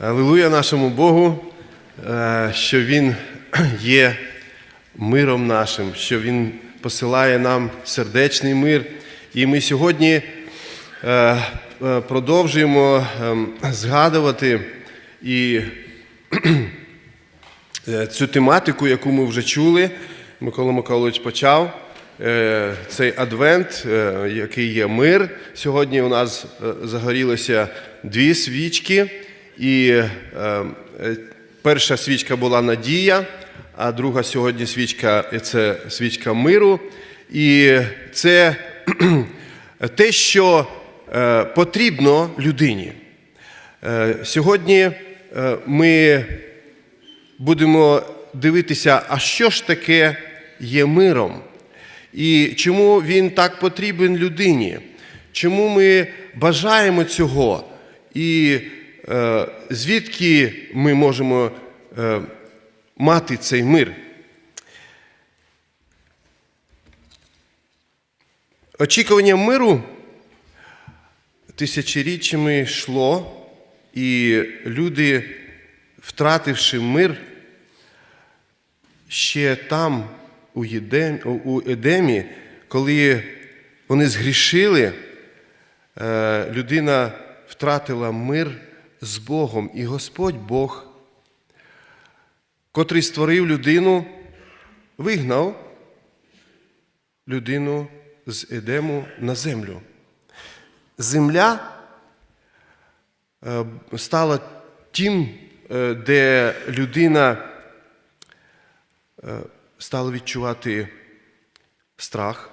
Алілуя нашому Богу, е, що Він є миром нашим, що Він посилає нам сердечний мир. І ми сьогодні е, е, продовжуємо ем, згадувати і цю тематику, яку ми вже чули. Микола Миколаївич почав. Цей адвент, який є мир. Сьогодні у нас загорілося дві свічки, і е, перша свічка була надія, а друга сьогодні свічка це свічка миру. І це те, що е, потрібно людині. Е, Сьогодні ми будемо дивитися, а що ж таке є миром? І чому він так потрібен людині? Чому ми бажаємо цього? І звідки ми можемо е, мати цей мир? Очікування миру тисячоріччями йшло, і люди, втративши мир, ще там, у у Едемі, коли вони згрішили, е, людина втратила мир з Богом. І Господь Бог, котрий створив людину, вигнав людину з Едему на землю. Земля е, стала тим, е, де людина е, стала відчувати страх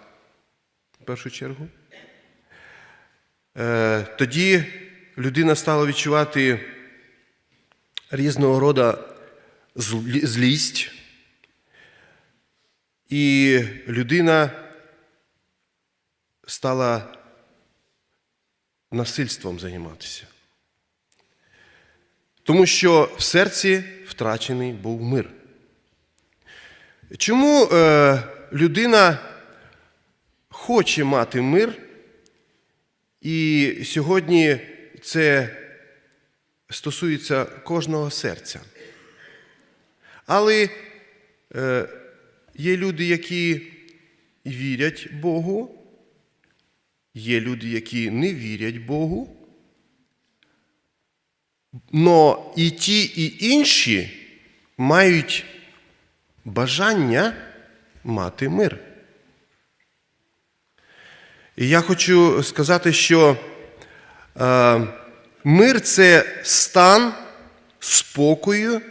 в першу чергу. Тоді людина стала відчувати різного роду злість, і людина стала насильством займатися. Тому що в серці втрачений був мир. Чому е, людина хоче мати мир, і сьогодні це стосується кожного серця? Але е, є люди, які вірять Богу, є люди, які не вірять Богу. Но і ті, і інші мають бажання мати мир. І я хочу сказати, що мир це стан спокою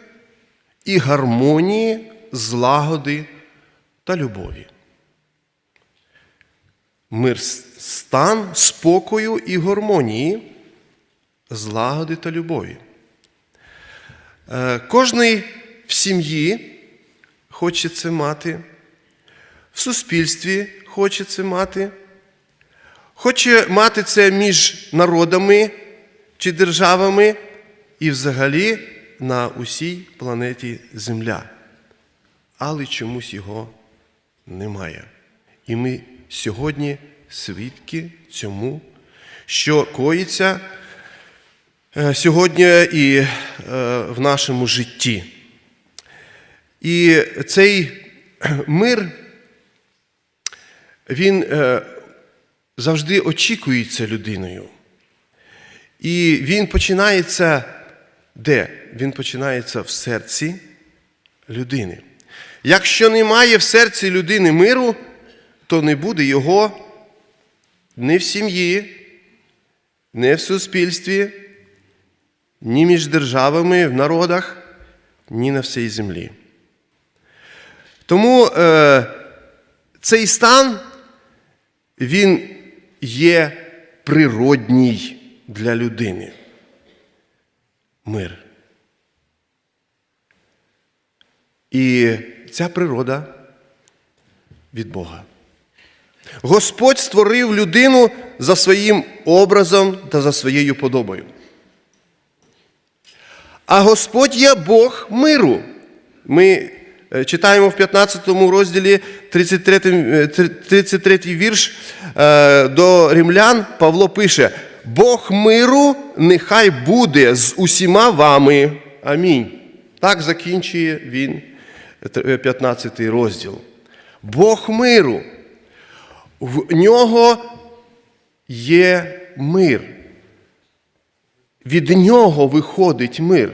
і гармонії, злагоди та любові. Мир стан спокою і гармонії, злагоди та любові. Е, Кожний в сім'ї хоче це мати, в суспільстві хоче це мати, хоче мати це між народами чи державами і взагалі на усій планеті Земля. Але чомусь його немає. І ми сьогодні свідки цьому, що коїться е, сьогодні і е, в нашому житті. І цей мир, він е, завжди очікується людиною. І він починається де? Він починається в серці людини. Якщо немає в серці людини миру, то не буде його ні в сім'ї, ні в суспільстві, ні між державами, в народах, ні на всій землі. Тому е, цей стан він є природній для людини. Мир. І ця природа від Бога. Господь створив людину за своїм образом та за своєю подобою. А Господь є Бог миру. Ми читаємо в 15 розділі 33, е, 33 вірш е, до римлян Павло пише: Бог миру нехай буде з усіма вами. Амінь. Так закінчує він е, 15 розділ. Бог миру. В нього є мир. Від нього виходить мир.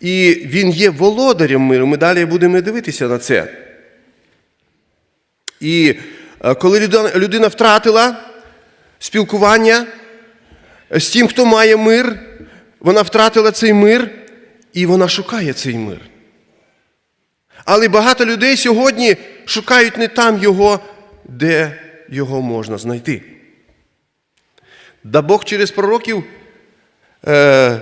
І він є володарем миру. Ми далі будемо дивитися на це. І е, коли людина, втратила спілкування з тим, хто має мир, вона втратила цей мир і вона шукає цей мир. Але багато людей сьогодні шукають не там його, де його можна знайти. Да Бог через пророків е,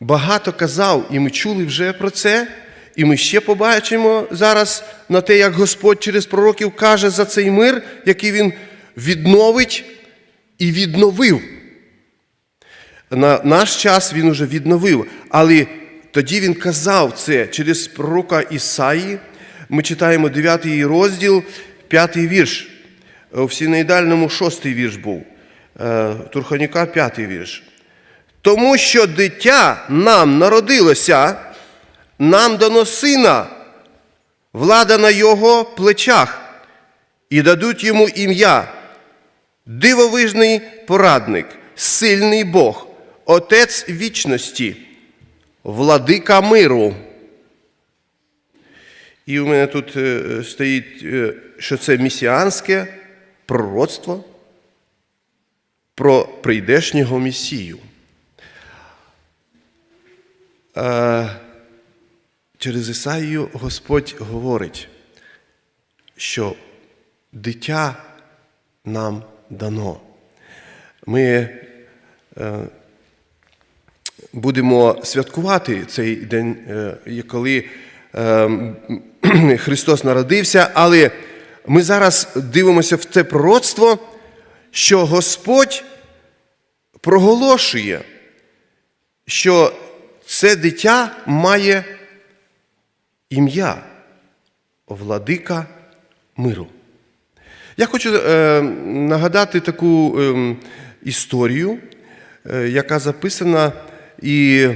багато казав, і ми чули вже про це, і ми ще побачимо зараз на те, як Господь через пророків каже за цей мир, який Він відновить і відновив. На наш час він уже відновив, але тоді він казав це через пророка Ісаї. Ми читаємо 9 розділ, 5 вірш. У всінайдальному 6 вірш був. Е, Турханюка 5 вірш. Тому що дитя нам народилося, нам дано сина, влада на його плечах, і дадуть йому ім'я, дивовижний порадник, сильний Бог, Отець вічності, владика миру. І у мене тут е, стоїть, е, що це місіанське пророцтво про прийдешнього Месію. Е, Через Ісаїю Господь говорить, що дитя нам дано. Ми е, будемо святкувати цей день, е, коли Христос народився, але ми зараз дивимося в те пророцтво, що Господь проголошує, що це дитя має ім'я владика миру. Я хочу е, нагадати таку е, історію, е, яка записана, і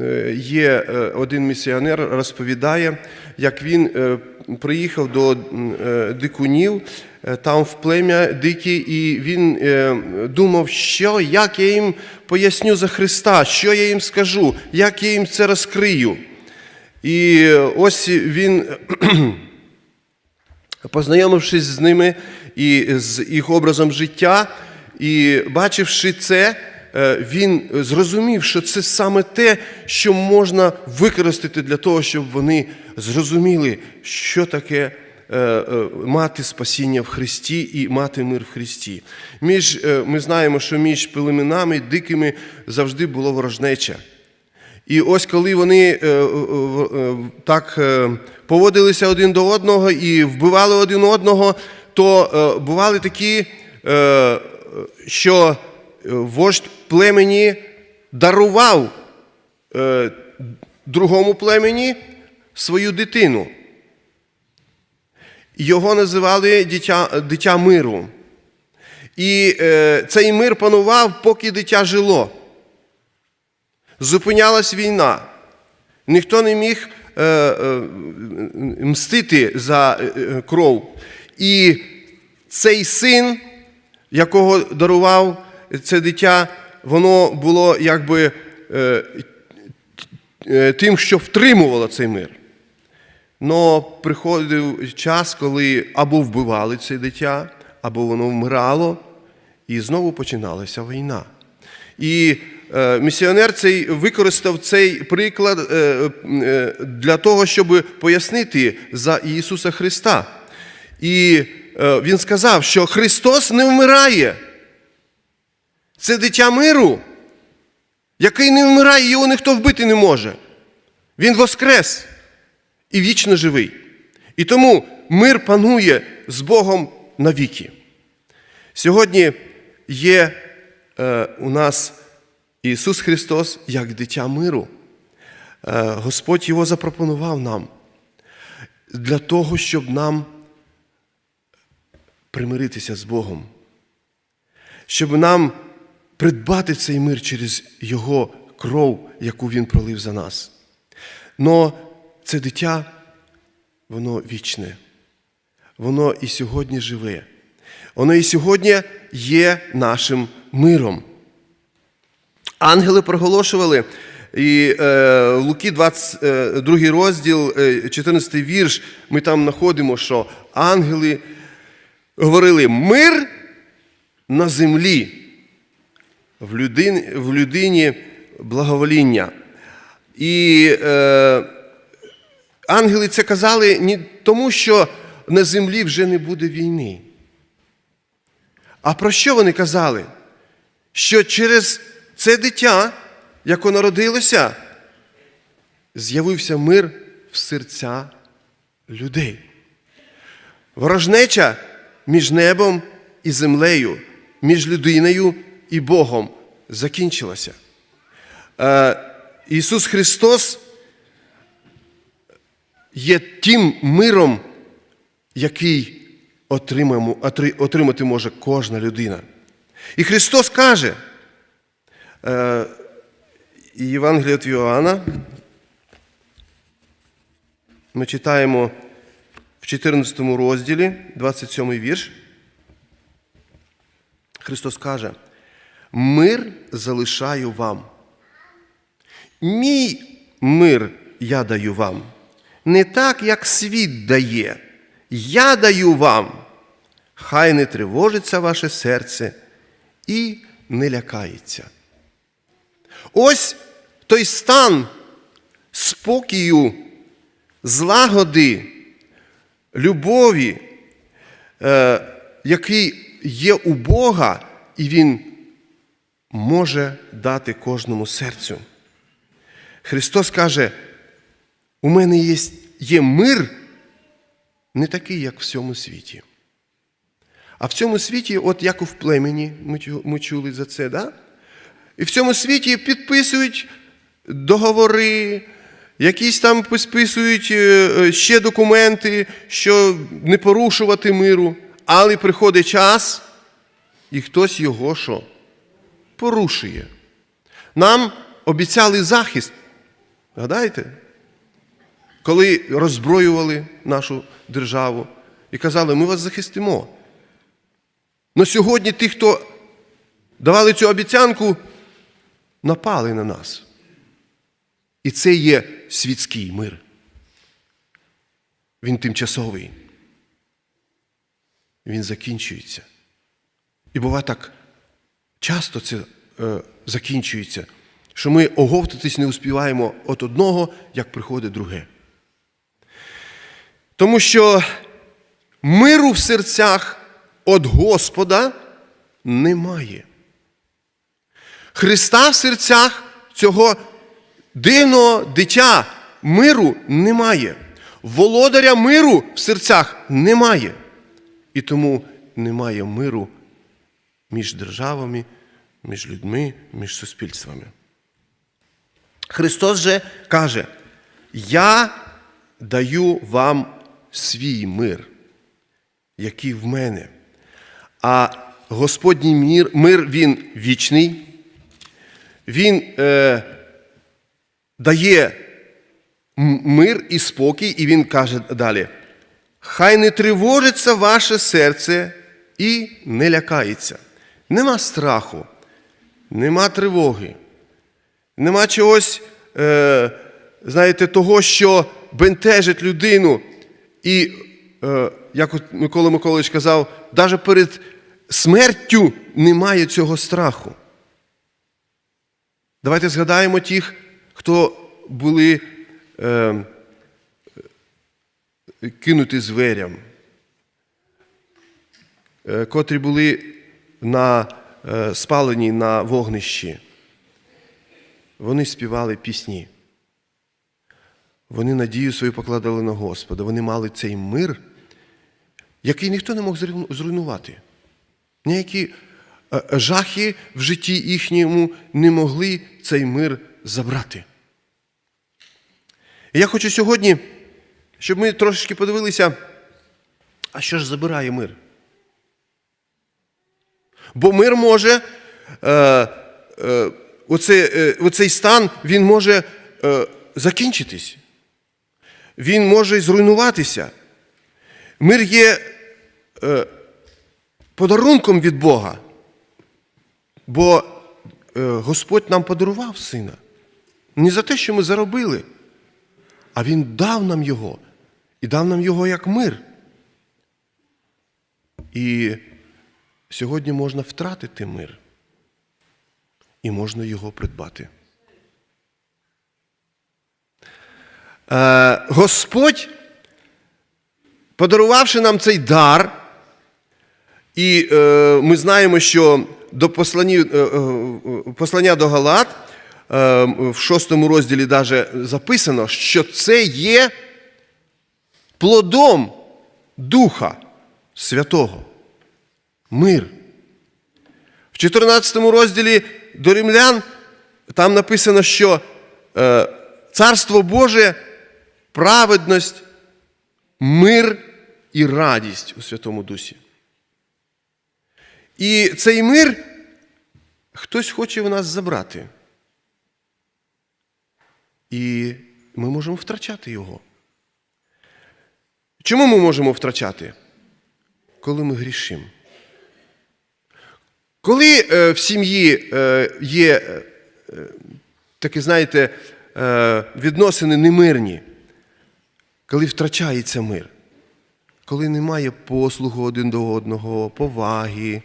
е, є е, один місіонер розповідає, як він е, приїхав до е, дикунів, е, там в плем'я дикі, і він е, думав, що як я їм поясню за Христа, що я їм скажу, як я їм це розкрию. І ось він познайомившись з ними і з їх образом життя, і бачивши це, він зрозумів, що це саме те, що можна використати для того, щоб вони зрозуміли, що таке е, е, мати спасіння в Христі і мати мир в Христі. Між, е, Ми знаємо, що між племенами дикими завжди було ворожнеча. І ось коли вони е, е, е, так е, поводилися один до одного і вбивали один одного, то е, бували такі, е, що вождь племені дарував е, другому племені свою дитину. Його називали дитя, дитя миру. І е, цей мир панував, поки дитя жило зупинялась війна. Ніхто не міг е, мстити за кров. І цей син, якого дарував це дитя, воно було якби е, е, тим, що втримувало цей мир. Но приходив час, коли або вбивали це дитя, або воно вмирало, і знову починалася війна. І е, місіонер цей використав цей приклад для того, щоб пояснити за Ісуса Христа. І він сказав, що Христос не вмирає. Це дитя миру, який не вмирає, його ніхто вбити не може. Він воскрес і вічно живий. І тому мир панує з Богом навіки. Сьогодні є е, у нас Ісус Христос як дитя миру. Е, Господь його запропонував нам для того, щоб нам примиритися з Богом, щоб нам придбати цей мир через Його кров, яку Він пролив за нас. Но це дитя, воно вічне, воно і сьогодні живе. Воно і сьогодні є нашим миром. Ангели проголошували, і е, Луки 22 розділ, е, 14 вірш, ми там знаходимо, що ангели говорили мир на землі, в людині, в людині благовоління. І е, ангели це казали не тому, що на землі вже не буде війни. А про що вони казали? Що через це дитя, яке народилося, з'явився мир в серця людей. Ворожнеча між небом і землею, між людиною і Богом закінчилася. Е, Ісус Христос є тим миром, який отримати може кожна людина. І Христос каже, е, Євангелія від Іоанна, ми читаємо в 14 розділі, 27 вірш. Христос каже, мир залишаю вам. Мій мир я даю вам. Не так, як світ дає. Я даю вам. Хай не тривожиться ваше серце і не лякається. Ось той стан спокою, злагоди, любові, е, який є у Бога, і Він може дати кожному серцю. Христос каже, у мене є, є мир не такий, як в цьому світі. А в цьому світі, от як у в племені, ми, чули за це, да? і в цьому світі підписують договори, якісь там підписують е, е, ще документи, що не порушувати миру, але приходить час, і хтось його що? Порушує. Нам обіцяли захист. Гадаєте? Коли роззброювали нашу державу і казали, ми вас захистимо. Но сьогодні ті, хто давали цю обіцянку, напали на нас. І це є світський мир. Він тимчасовий. Він закінчується. І буває так часто це е, закінчується, що ми оговтатись не успіваємо від одного, як приходить друге. Тому що миру в серцях від Господа немає. Христа в серцях цього дивного дитя миру немає. Володаря миру в серцях немає. І тому немає миру між державами, між людьми, між суспільствами. Христос же каже: Я даю вам свій мир, який в мене. А Господній мир, мир він вічний, він е, дає мир і спокій, і він каже далі: Хай не тривожиться ваше серце і не лякається. Нема страху, нема тривоги, нема чогось, е, знаєте, того, що бентежить людину. І, е, як от Микола Миколаївич казав, навіть перед смертю немає цього страху. Давайте згадаємо тих, хто були е, кинуті зверям, е, котрі були на, е, спалені на вогнищі. Вони співали пісні. Вони надію свою покладали на Господа. Вони мали цей мир, який ніхто не мог зруйнувати. Ніякі е, жахи в житті їхньому не могли цей мир забрати. І я хочу сьогодні, щоб ми трошечки подивилися, а що ж забирає мир? Бо мир може, е, е, е, оцей стан він може е, закінчитись. Він може зруйнуватися. Мир є е, подарунком від Бога. Бо е, Господь нам подарував сина. Не за те, що ми заробили, а Він дав нам його і дав нам його як мир. І сьогодні можна втратити мир, і можна його придбати. Е, Господь, подарувавши нам цей дар, і е, ми знаємо, що до послані, е, послання до Галат в шостому розділі даже записано, що це є плодом Духа Святого. Мир. В 14 розділі до римлян там написано, що е, Царство Боже, праведність, мир і радість у Святому Дусі. І цей мир хтось хоче в нас забрати. І ми можемо втрачати його. Чому ми можемо втрачати? Коли ми грішимо. Коли е, в сім'ї е, є е, такі, знаєте, відносини немирні, коли втрачається мир, коли немає послугу один до одного, поваги,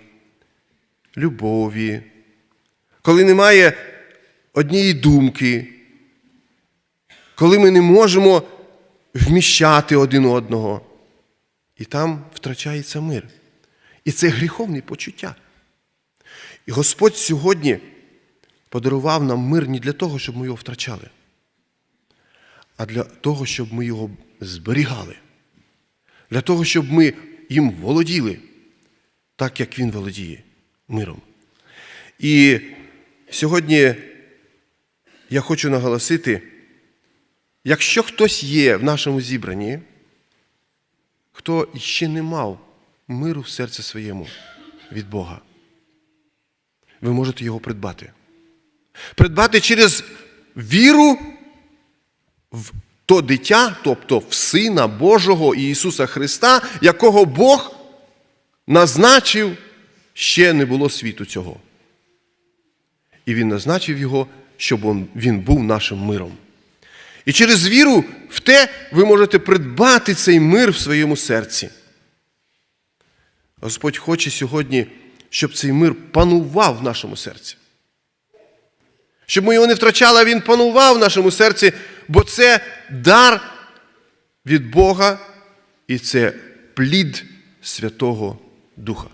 любові, коли немає однієї думки, коли ми не можемо вміщати один одного, і там втрачається мир. І це гріховні почуття. І Господь сьогодні подарував нам мир не для того, щоб ми його втрачали, а для того, щоб ми його зберігали, для того, щоб ми їм володіли, так як Він володіє миром. І сьогодні я хочу наголосити, якщо хтось є в нашому зібранні, хто ще не мав миру в серці своєму від Бога, ви можете його придбати. Придбати через віру в то дитя, тобто в Сина Божого Ісуса Христа, якого Бог назначив, ще не було світу цього. І Він назначив його, щоб він був нашим миром. І через віру в те ви можете придбати цей мир в своєму серці. Господь хоче сьогодні, щоб цей мир панував в нашому серці. Щоб ми його не втрачали, а він панував в нашому серці, бо це дар від Бога і це плід Святого Духа.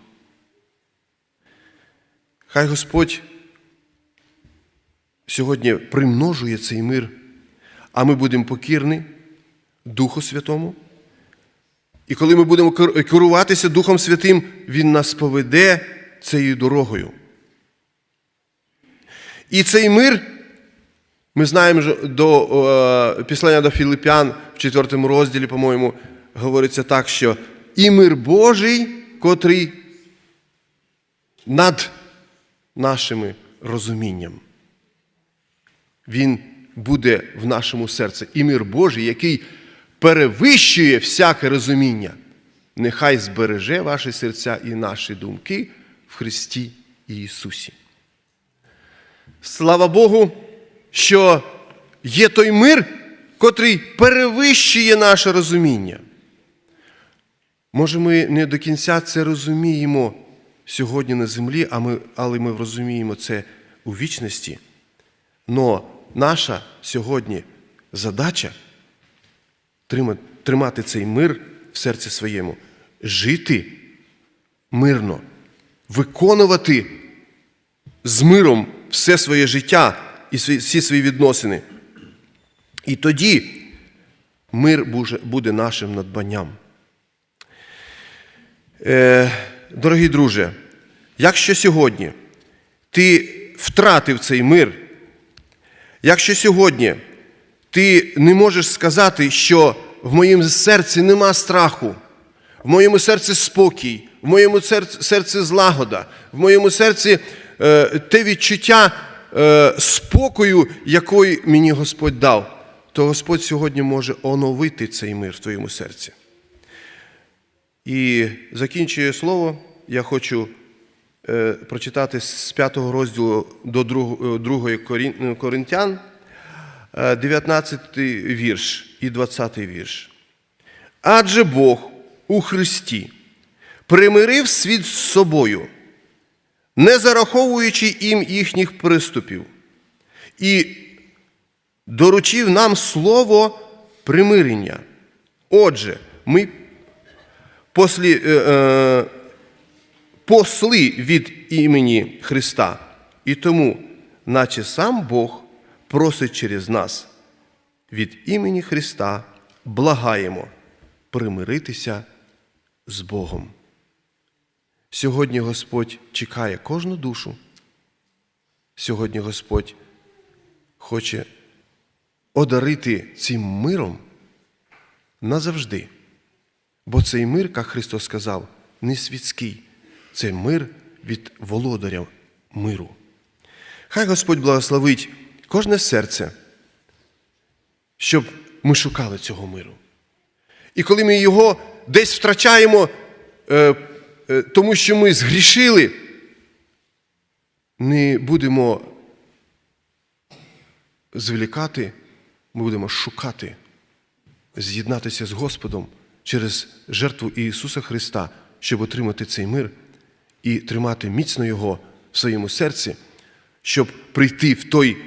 Хай Господь сьогодні примножує цей мир, а ми будемо покірні Духу Святому. І коли ми будемо керуватися Духом Святим, Він нас поведе цією дорогою. І цей мир, ми знаємо до е, післання до Філипян в 4 розділі, по-моєму, говориться так, що і мир Божий, котрий над нашими розумінням. Він буде в нашому серці. І мир Божий, який перевищує всяке розуміння, нехай збереже ваші серця і наші думки в Христі Ісусі. Слава Богу, що є той мир, котрий перевищує наше розуміння. Може, ми не до кінця це розуміємо сьогодні на землі, а ми, але ми розуміємо це у вічності. Но наша сьогодні задача тримати цей мир в серці своєму, жити мирно, виконувати з миром все своє життя і всі свої відносини. І тоді мир буде нашим надбанням. Е, Дорогі друже, якщо сьогодні ти втратив цей мир, якщо сьогодні ти не можеш сказати, що в моєму серці нема страху, в моєму серці спокій, в моєму серці, злагода, в моєму серці е, те відчуття е, спокою, який мені Господь дав, то Господь сьогодні може оновити цей мир в твоєму серці. І закінчує слово, я хочу е, прочитати з 5 розділу до 2 Коринтян, е, 19 вірш і 20 вірш. Адже Бог у Христі примирив світ з собою, не зараховуючи їм їхніх приступів, і доручив нам слово примирення. Отже, ми послі, е, е, посли від імені Христа, і тому, наче сам Бог просить через нас від імені Христа, благаємо примиритися з Богом. Сьогодні Господь чекає кожну душу. Сьогодні Господь хоче одарити цим миром назавжди. Бо цей мир, як Христос сказав, не світський, це мир від володаря миру. Хай Господь благословить кожне серце, щоб ми шукали цього миру. І коли ми його десь втрачаємо, е, тому що ми згрішили, не будемо зволікати, ми будемо шукати, з'єднатися з Господом через жертву Ісуса Христа, щоб отримати цей мир і тримати міцно Його в своєму серці, щоб прийти в, той,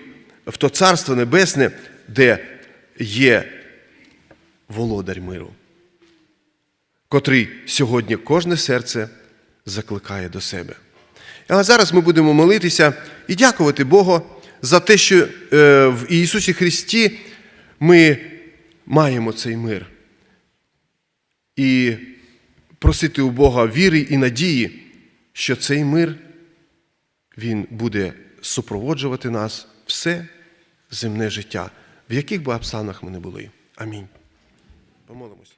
в то Царство Небесне, де є володар миру, котрий сьогодні кожне серце закликає до себе. А зараз ми будемо молитися і дякувати Богу за те, що е, в Ісусі Христі ми маємо цей мир. І просити у Бога віри і надії, що цей мир Він буде супроводжувати нас все земне життя, в яких би обставинах ми не були. Амінь. Помолимось.